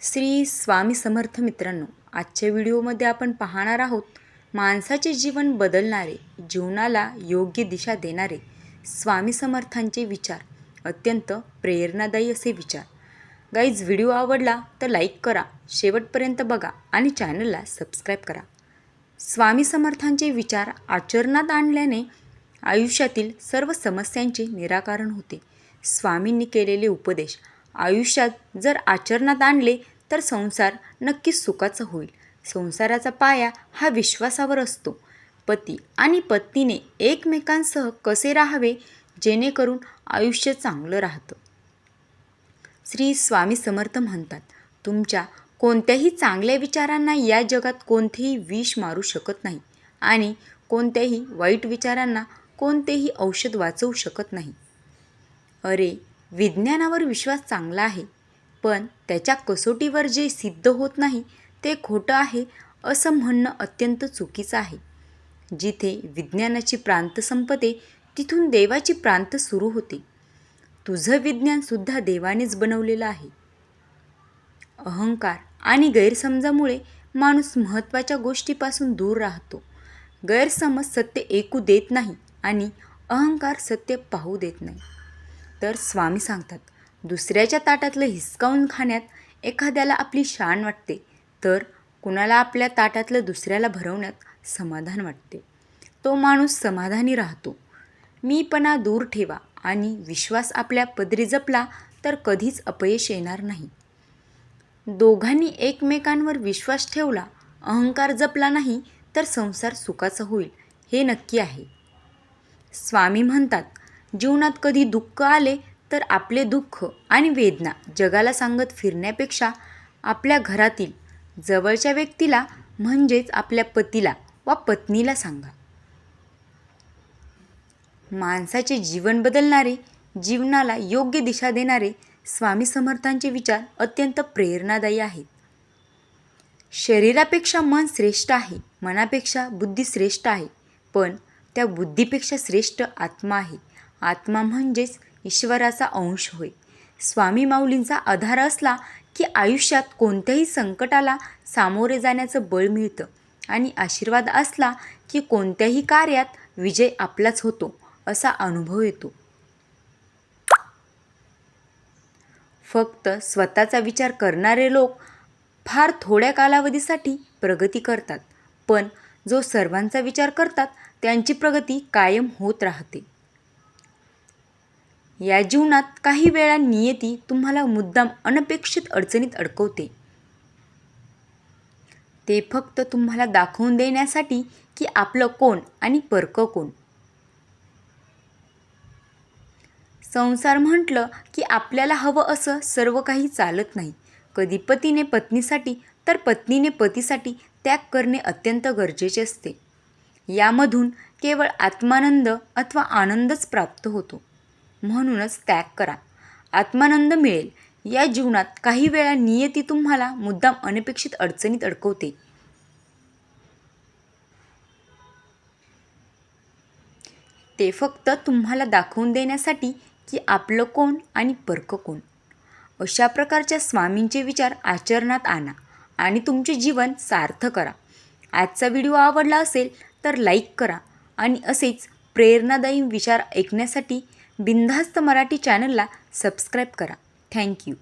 श्री स्वामी समर्थ मित्रांनो आजच्या व्हिडिओमध्ये आपण पाहणार आहोत माणसाचे जीवन बदलणारे जीवनाला योग्य दिशा देणारे स्वामी समर्थांचे विचार अत्यंत प्रेरणादायी असे विचार. गाईज व्हिडिओ आवडला तर लाईक करा शेवटपर्यंत बघा आणि चॅनलला सबस्क्राईब करा. स्वामी समर्थांचे विचार आचरणात आणल्याने आयुष्यातील सर्व समस्यांचे निराकरण होते. स्वामींनी केलेले उपदेश आयुष्यात जर आचरणात आणले तर संसार नक्कीच सुखाचा होईल. संसाराचा पाया हा विश्वासावर असतो. पती आणि पत्नीने एकमेकांसह कसे राहावे? जेणेकरून आयुष्य चांगलं राहतं. श्री स्वामी समर्थ म्हणतात तुमच्या कोणत्याही चांगल्या विचारांना या जगात कोणतेही विष मारू शकत नाही आणि कोणत्याही वाईट विचारांना कोणतेही औषध वाचवू शकत नाही. अरे विज्ञानावर विश्वास चांगला आहे पण त्याच्या कसोटीवर जे सिद्ध होत नाही ते खोटं आहे असं म्हणणं अत्यंत चुकीचं आहे. जिथे विज्ञानाची प्रांत संपते तिथून देवाची प्रांत सुरू होते. तुझं विज्ञानसुद्धा देवानेच बनवलेलं आहे. अहंकार आणि गैरसमजामुळे माणूस महत्त्वाच्या गोष्टीपासून दूर राहतो. गैरसमज सत्य ऐकू देत नाही आणि अहंकार सत्य पाहू देत नाही. तर स्वामी सांगतात दुसऱ्याच्या ताटातलं हिसकावून खाण्यात एखाद्याला आपली शान वाटते तर कुणाला आपल्या ताटातलं दुसऱ्याला भरवण्यात समाधान वाटते. तो माणूस समाधानी राहतो. मीपणा दूर ठेवा आणि विश्वास आपल्या पदरी जपला तर कधीच अपयश येणार नाही. दोघांनी एकमेकांवर विश्वास ठेवला अहंकार जपला नाही तर संसार सुखाचा होईल हे नक्की आहे. स्वामी म्हणतात जीवनात कधी दुःख आले तर आपले दुःख आणि वेदना जगाला सांगत फिरण्यापेक्षा आपल्या घरातील जवळच्या व्यक्तीला म्हणजेच आपल्या पतीला वा पत्नीला सांगा. माणसाचे जीवन बदलणारे जीवनाला योग्य दिशा देणारे स्वामी समर्थांचे विचार अत्यंत प्रेरणादायी आहेत. शरीरापेक्षा मन श्रेष्ठ आहे मनापेक्षा बुद्धी श्रेष्ठ आहे पण त्या बुद्धीपेक्षा श्रेष्ठ आत्मा आहे आत्मा म्हणजेच ईश्वराचा अंश होय. स्वामी माऊलींचा आधार असला की आयुष्यात कोणत्याही संकटाला सामोरे जाण्याचं बळ मिळतं आणि आशीर्वाद असला की कोणत्याही कार्यात विजय आपलाच होतो असा अनुभव येतो. फक्त स्वतःचा विचार करणारे लोक फार थोड्या कालावधीसाठी प्रगती करतात पण जो सर्वांचा विचार करतात त्यांची प्रगती कायम होत राहते. या जीवनात काही वेळा नियती तुम्हाला मुद्दाम अनपेक्षित अडचणीत अडकवते. ते फक्त तुम्हाला दाखवून देण्यासाठी की आपलं कोण आणि परकं कोण. संसार म्हटलं की आपल्याला हवं असं सर्व काही चालत नाही. कधी पतीने पत्नीसाठी तर पत्नीने पतीसाठी त्याग करणे अत्यंत गरजेचे असते. यामधून केवळ आत्मानंद अथवा आनंदच प्राप्त होतो. म्हणूनच त्याग करा. आत्मानंद मिळेल. या जीवनात काही वेळा नियती तुम्हाला मुद्दाम अनपेक्षित अडचणीत अडकवते. ते फक्त तुम्हाला दाखवून देण्यासाठी की आपलं कोण आणि परक कोण. अशा प्रकारच्या स्वामींचे विचार आचरणात आणा आणि तुमचे जीवन सार्थ करा. आजचा व्हिडिओ आवडला असेल तर लाईक करा आणि असेच प्रेरणादायी विचार ऐकण्यासाठी बिनधास्त मराठी चॅनलला सबस्क्राईब करा. थँक्यू